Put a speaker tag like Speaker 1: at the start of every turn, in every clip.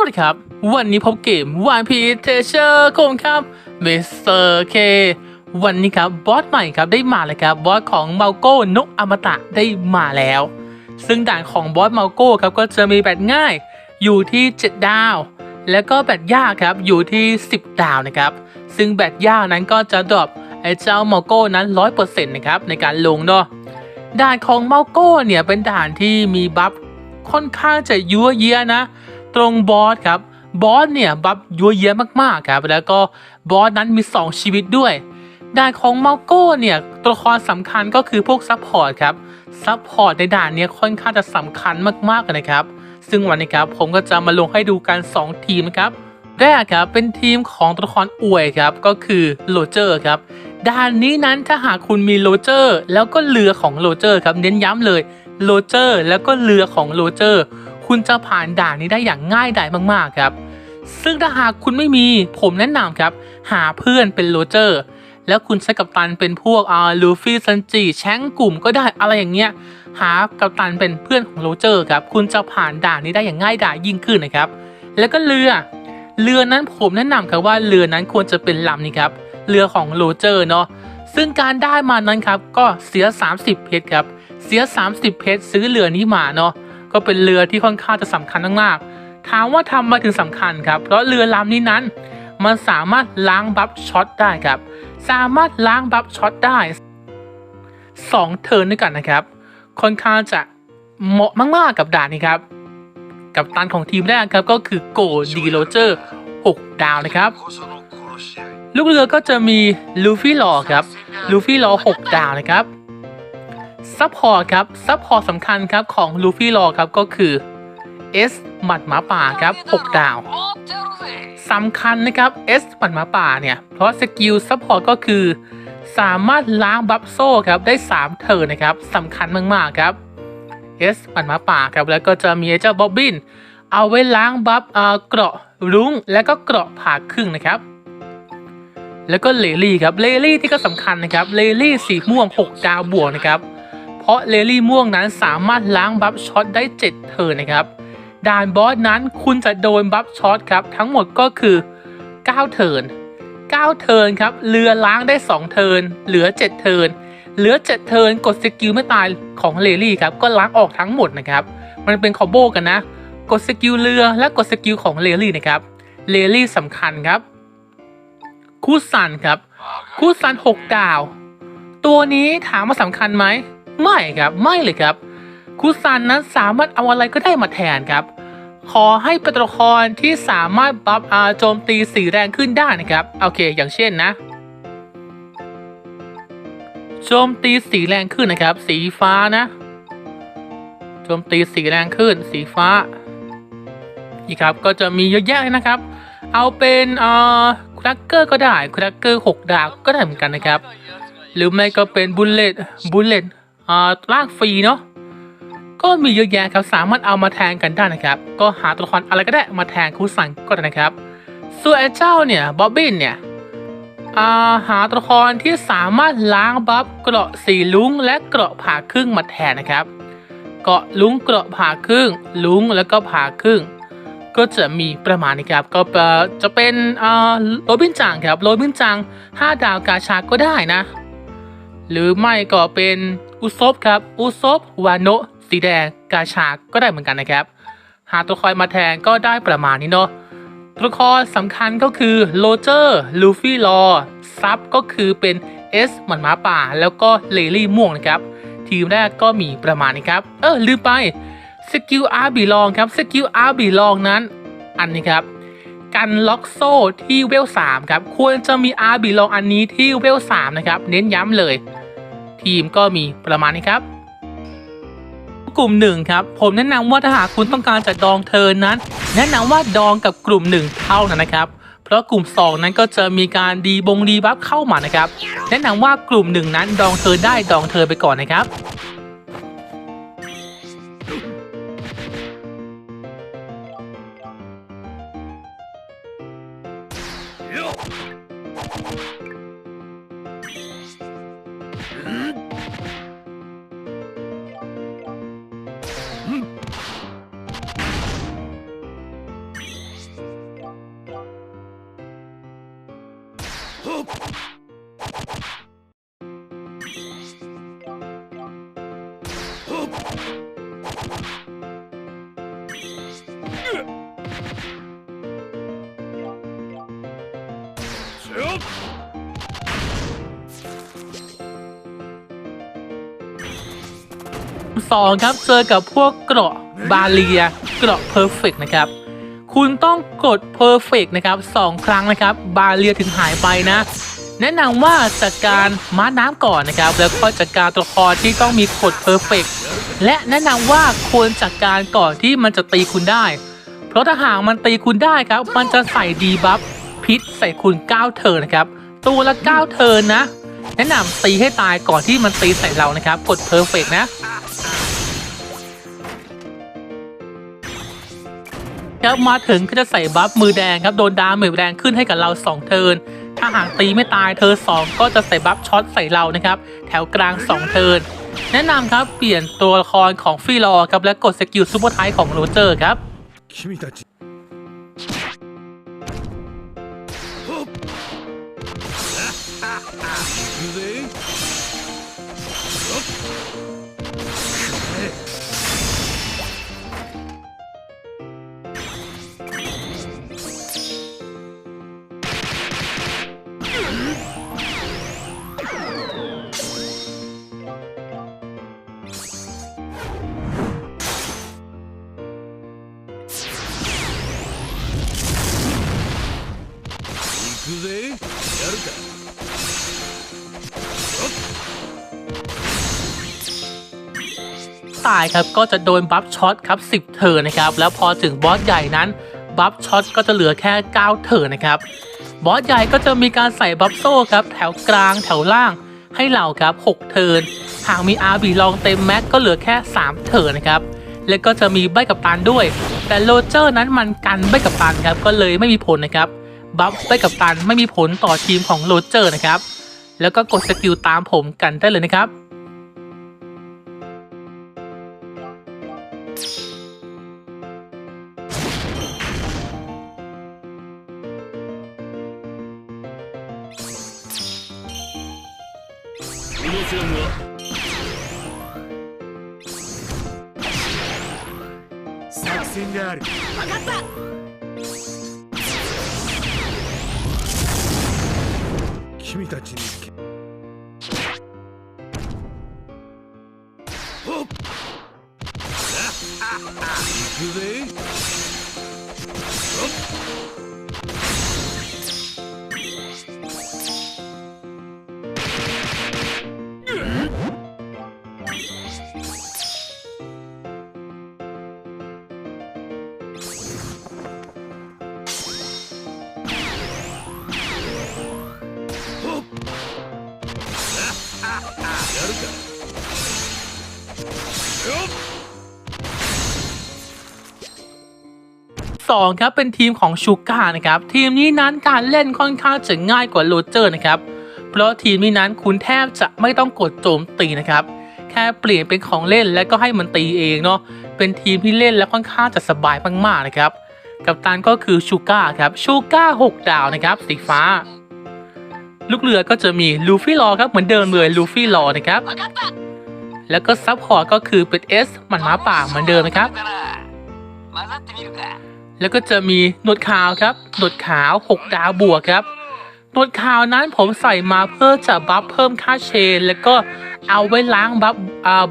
Speaker 1: วัสดีครับ วันนี้พบเกม One Piece Treasure คมครับ Mr. K วันนี้ครับบอสใหม่ครับได้มาแล้วครับบอสของเมาโก้นกอมตะได้มาแล้ว ซึ่งด่านของบอสเมาโก้ครับก็จะมีแบบง่ายอยู่ที่ 7 ดาว แล้วก็แบบยากครับอยู่ที่ 10 ดาวนะครับ ซึ่งแบบยากนั้นก็จะดรอปไอ้เจ้าเมาโก้นั้น 100%นะครับในการลงเนาะด่านของเมาโก้เนี่ยเป็นด่านที่มีบัฟค่อนข้างจะยั่วเยียนะ ตรงบอสครับบอสเนี่ยบัฟยั่วเยียมากๆครับแล้วก็บอสนั้นมี 2 ชีวิตด้วยด่านของเมาโก้เนี่ยตัวละครสำคัญก็คือพวกซัพพอร์ตครับซัพพอร์ตในด่านนี้ค่อนข้างจะสำคัญมากๆนะครับ ซึ่งวันนี้ครับผมก็จะมาลงให้ดูกัน 2 ทีมครับแรกครับเป็นทีมของตัวละครอวยครับก็คือโรเจอร์ครับด่านนี้นั้นถ้าหากคุณมีโรเจอร์ แล้วก็เรือของโรเจอร์ครับเน้นย้ำเลยโรเจอร์ แล้วก็เรือของโรเจอร์ คุณจะผ่านด่านนี้ได้อย่างง่ายดายมากๆครับ ซึ่งถ้าหากคุณไม่มีผมแนะนำครับ หาเพื่อนเป็นโรเจอร์ แล้วคุณใช้กัปตันเป็นพวกอาลูฟี่ซันจิแชงกลุ่มก็ได้อะไรอย่างเงี้ยหากัปตันเป็นเพื่อนของโรเจอร์ครับคุณจะผ่านด่านนี้ได้อย่างง่ายดายยิ่งขึ้นนะครับ แล้วก็เรือเรือนั้นผมแนะนำครับว่าเรือนั้นควรจะเป็นลำนี้ครับเรือของโรเจอร์เนาะซึ่งการได้มานั้นครับก็เสีย 30 เพชรครับ เสีย 30 เพชรซื้อเรือนี้มาเนาะ ก็เป็นเรือที่ค่อนข้างจะสำคัญมากๆถามว่าทำมาถึงสำคัญครับ เพราะเรือลำนี้นั้น มันสามารถล้างบัฟช็อตได้ครับ สามารถล้างบัฟช็อตได้2เทิร์นด้วยกันนะครับ ค่อนข้างจะเหมาะมากๆกับด่านนี้ครับ กับตันของทีมแรกครับก็คือโกดีโรเจอร์ 6 ดาวนะครับ ลูกเรือก็จะมีลูฟี่ลอครับ ลูฟี่ลอ 6 ดาวนะครับ ซัพพอร์ตครับซัพพอร์ตสำคัญครับของลูฟี่ลอครับก็คือ S หมัดหมาป่าครับ 6 ดาวสำคัญนะครับ S หมัดหมาป่าเนี่ย เพราะสกิลซัพพอร์ตก็คือ สามารถล้างบัฟโซ่ครับได้ 3 เทิร์นนะครับสำคัญมากๆครับ S หมัดหมาป่าครับแล้วก็จะมีเจ้าบ๊อบบินเอาไว้ล้างบัฟเออเกราะรุ้งและก็เกราะผ่าครึ่งนะครับ แล้วก็เลลี่ครับเลลี่ที่ก็สำคัญนะครับเลลี่สีม่วง 6 ดาวบวกนะครับ ราะเลลี่ม่วงนั้นสามารถล้างบัฟช็อตได้ 7เทิร์นนะครับ ด่านบอสนั้นคุณจะโดนบัฟช็อตครับ ทั้งหมดก็คือ 9 เทิร์น9 เทิร์นครับ เรือล้างได้ 2 เทิร์นเหลือ 7 เทิร์นเหลือ 7 เทิร์นกดสกิลไม่ตายของเลลี่ครับ ก็ล้างออกทั้งหมดนะครับ มันเป็นคอมโบกันนะ กดสกิลเรือและกดสกิลของเลลี่นะครับ เลลี่สำคัญครับ คูซันครับ คูซัน 6 ดาว ตัวนี้ถามว่าสำคัญไหม ไม่ครับไม่เลยครับคูซันนั้นสามารถเอาอะไรก็ได้มาแทนครับ ขอให้เป็นตัวละครที่สามารถบัฟอาโจมตีสีแรงขึ้นได้นะครับ โอเค อย่างเช่นนะ โจมตีสีแรงขึ้นนะครับ สีฟ้านะ โจมตีสีแรงขึ้น สีฟ้า นี่ครับ ก็จะมีเยอะแยะเลยนะครับ เอาเป็นเอ่อครักเกอร์ก็ได้ครักเกอร์หกดาวก็ได้เหมือนกันนะครับ หรือไม่ก็เป็นบุลเลตบุลเลต ลากฟรีเนาะก็มีเยอะแยะครับสามารถเอามาแทนกันได้นะครับ ก็หาตัวละครอะไรก็ได้มาแทนคูซันก็ได้นะครับส่วนไอ้เจ้าเนี่ยบ๊อบบินเนี่ยอ่าหาตัวละครที่สามารถล้างบัฟเกราะสีลุงและเกราะผ่าครึ่งมาแทนนะครับ เกราะลุงเกราะผ่าครึ่ง ลุงแล้วก็ผ่าครึ่ง ก็จะมีประมาณนี้ครับ ก็จะเป็นอ่าโรบินจังครับโรบินจัง 5 ดาวกาชาก็ได้นะ หรือไม่ก็เป็น อุซบครับอุซบวาโนสีแดง กาชาก็ได้เหมือนกันนะครับ หาตัวคอยมาแทนก็ได้ประมาณนี้เนาะตัวละครสำคัญก็คือโรเจอร์ลูฟี่ลอซับก็คือเป็น S เหมือนหมาป่า แล้วก็เลลี่ม่วงนะครับ ทีมแรกก็มีประมาณนี้ครับ เออลืมไปสกิลอาร์บีลองครับสกิลอาร์บีลองนั้น อันนี้ครับ กันล็อกโซ่ที่เวล3ครับ ควรจะมีอาร์บีลองอันนี้ที่เวล3นะครับ เน้นย้ำเลย ทีมก็มีประมาณนี้ครับ กลุ่มหนึ่งครับผมแนะนำว่าถ้าหากคุณต้องการจะดองเทินนั้น แนะนำว่าดองกับกลุ่มหนึ่งเท่านั้นนะครับ เพราะกลุ่ม 2 นั้นก็จะมีการดีบงดีบัฟเข้ามานะครับ แนะนำว่ากลุ่มหนึ่งนั้นดองเทินได้ดองเทินไปก่อนนะครับ สองครับเจอกับพวกเกราะบาเลียเกราะเพอร์เฟกนะครับ คุณต้องกดเพอร์เฟกนะครับสองครั้งนะครับ บาเลียถึงหายไปนะ แนะนำว่าจัดการม้าน้ำก่อนนะครับ แล้วก็จัดการตัวละครที่ต้องมีกดเพอร์เฟกและแนะนำว่าควรจัดการก่อนที่มันจะตีคุณได้ เพราะถ้าหากมันตีคุณได้ครับ มันจะใส่ดีบัฟ พิษใส่คุณ 9 เทิร์นนะครับ ตัวละ 9 เทิร์นนะ แนะนำตีให้ตายก่อนที่มันตีใส่เรานะครับ กดเพอร์เฟกนะครับมาถึงก็จะใส่บัฟมือแดงครับ โดนดาเมจแรงขึ้นให้กับเรา 2 เทิร์นถ้าหากตีไม่ตายเธอ 2 ก็จะใส่บัฟช็อตใส่เรานะครับ แถวกลาง 2 เทิร์นแนะนำครับเปลี่ยนตัวละครของฟรีลอร์ครับและกดสกิลซูเปอร์ไทป์ของโรเจอร์ครับ ตายครับก็จะโดนบัฟช็อตครับ10เทิร์นนะครับแล้วพอถึงบอสใหญ่นั้นบัฟช็อตก็จะเหลือแค่9เทิร์นนะครับบอสใหญ่ก็จะมีการใส่บัฟโซ่ครับแถวกลางแถวล่างให้เราครับ6เทิร์นหากมีอาร์บีลองเต็มแม็กก็เหลือแค่ 3 เทิร์นนะครับแล้วก็จะมีใบกับตันด้วย แต่โรเจอร์นั้นมันกันใบกับตันครับก็เลยไม่มีผลนะครับบัฟใบกับตันไม่มีผลต่อทีมของโรเจอร์นะครับแล้วก็กดสกิลตามผมกันได้เลยนะครับ
Speaker 2: この戦は。作戦である。分かった。君たちに。けほっ。行くぜ
Speaker 1: 2ครับเป็นทีมของชูกานะครับทีมนี้นั้นการเล่นค่อนข้างจะง่ายกว่าโรเจอร์นะครับเพราะทีมนี้นั้นคุณแทบจะไม่ต้องกดโจมตีนะครับแค่เปลี่ยนเป็นของเล่นแล้วก็ให้มันตีเองเนาะเป็นทีมที่เล่นแล้วค่อนข้างจะสบายมากๆนะครับกัปตันก็คือชูก้าครับชูก้า6ดาวนะครับสีฟ้า ลูกเรือก็จะมีลูฟี่ลอครับเหมือนเดิมเลยลูฟี่ลอนะครับแล้วก็ซับพอร์ตก็คือเป็นเอสมันหมาป่าเหมือนเดิมนะครับ แล้วก็จะมีหนวดขาวครับหนวดขาว 6 ดาวบวกครับหนวดขาวนั้นผมใส่มาเพื่อจะบัฟเพิ่มค่าเชน แล้วก็เอาไว้ล้างบัฟ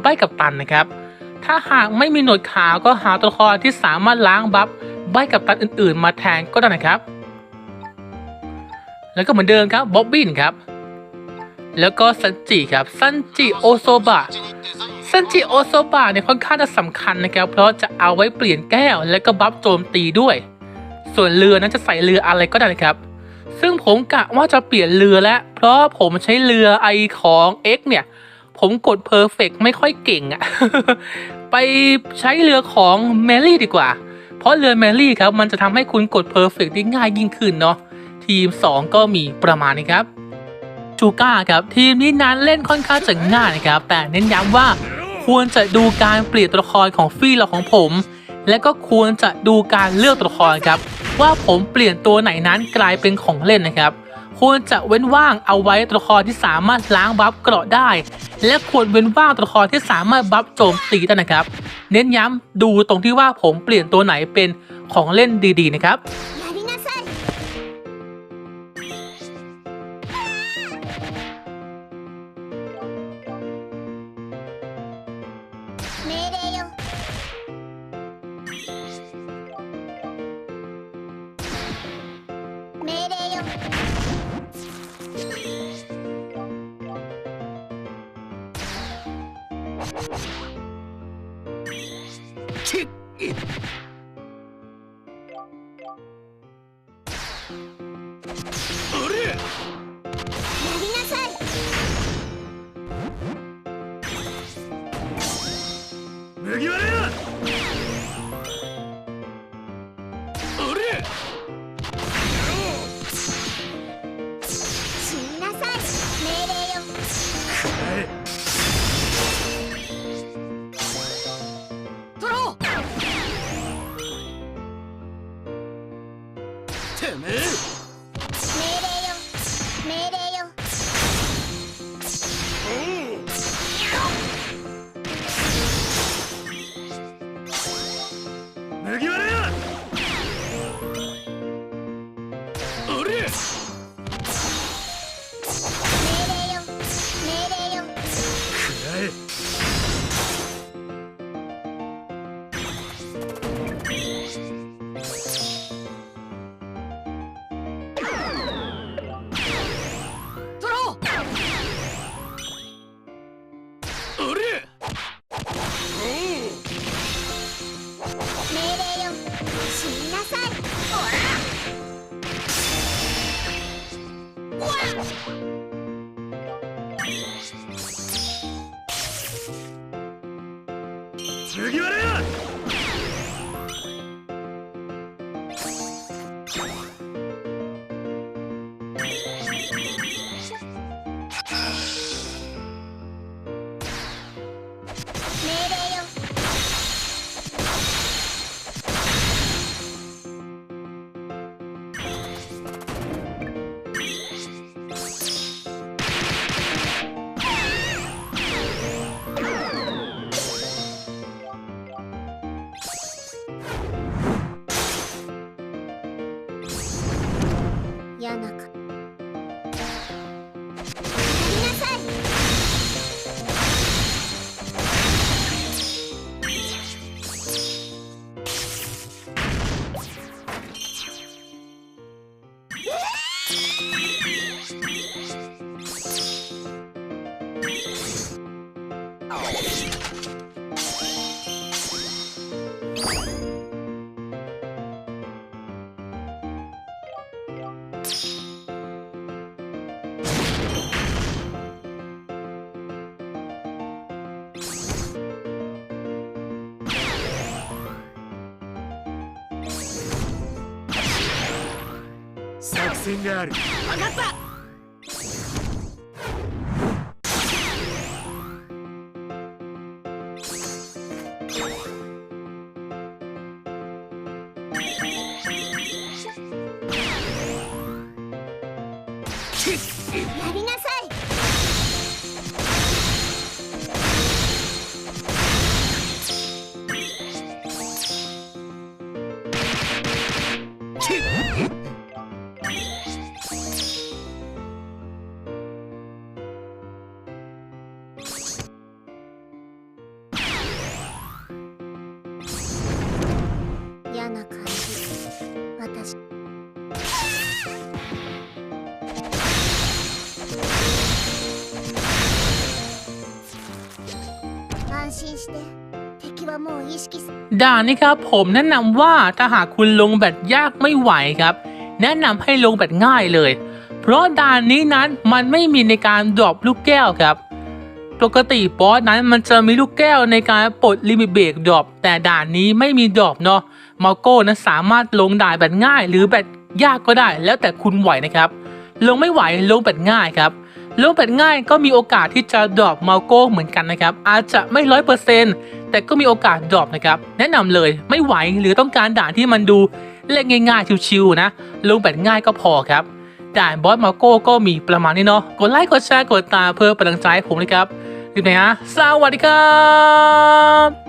Speaker 1: ใบกับตันนะครับ ถ้าหากไม่มีหนวดขาวก็หาตัวละครที่สามารถล้างบัฟใบกับตันอื่นๆ มาแทนก็ได้นะครับ แล้วก็เหมือนเดิมครับบ๊อบบินครับ แล้วก็ซันจิครับซันจิโอโซบะซันจิโอโซบะเนี่ยค่อนข้างจะสำคัญนะครับ เพราะจะเอาไว้เปลี่ยนแก้ว และก็บัฟโจมตีด้วย ส่วนเรือนั้นจะใส่เรืออะไรก็ได้นะครับ ซึ่งผมกะว่าจะเปลี่ยนเรือแล้ว เพราะผมใช้เรือไอของ X เนี่ย ผมกดเพอร์เฟกไม่ค่อยเก่งอะไปใช้เรือของแมรี่ดีกว่า เพราะเรือแมรี่ครับมันจะทำให้คุณกดเพอร์เฟกได้ง่ายยิ่งขึ้นเนาะทีม 2 ก็มีประมาณนี้ครับ ชูก้าครับทีมนี้นั้นเล่นค่อนข้างจะง่ายนะครับแต่เน้นย้ำว่าควรจะดูการเปลี่ยนตัวละครของฟี่เราของผม และก็ควรจะดูการเลือกตัวละครครับ ว่าผมเปลี่ยนตัวไหนนั้นกลายเป็นของเล่นนะครับ ควรจะเว้นว่างเอาไว้ตัวละครที่สามารถล้างบัฟเกราะได้ และควรเว้นว่างตัวละครที่สามารถบัฟโจมตีได้นะครับ เน้นย้ำดูตรงที่ว่าผมเปลี่ยนตัวไหนเป็นของเล่นดีๆนะครับ
Speaker 2: 麦わら やがある。
Speaker 3: 分かった。
Speaker 1: ด่านนี้ครับผมแนะนำว่าถ้าหากคุณลงแบตยากไม่ไหวครับ แนะนำให้ลงแบตง่ายเลย เพราะด่านนี้นั้นมันไม่มีในการดรอปลูกแก้วครับ ปกติบอสนั้นมันจะมีลูกแก้วในการปลดลิมิตเบรกดรอปแต่ด่านนี้ไม่มีดรอปเนาะมาโก้นั้นสามารถลงด่านแบบง่าย หรือแบบยากก็ได้ แล้วแต่คุณไหวนะครับ ลงไม่ไหวลงแบบง่ายครับ ลงแบบง่ายก็มีโอกาสที่จะดรอปมาโก้เหมือนกันนะครับ อาจจะไม่ร้อยเปอร์เซ็นต์แต่ก็มีโอกาสดรอปนะครับ แนะนำเลยไม่ไหวหรือต้องการด่านที่มันดูเล่นง่ายๆ ชิวๆนะลงแบบง่ายก็พอครับ ด่านบอสมาโก้ก็มีประมาณนี้เนาะ กดไลค์กดแชร์กดตามเพื่อเป็นกำลังใจผมนะครับคลิปไหนฮะสวัสดีครับ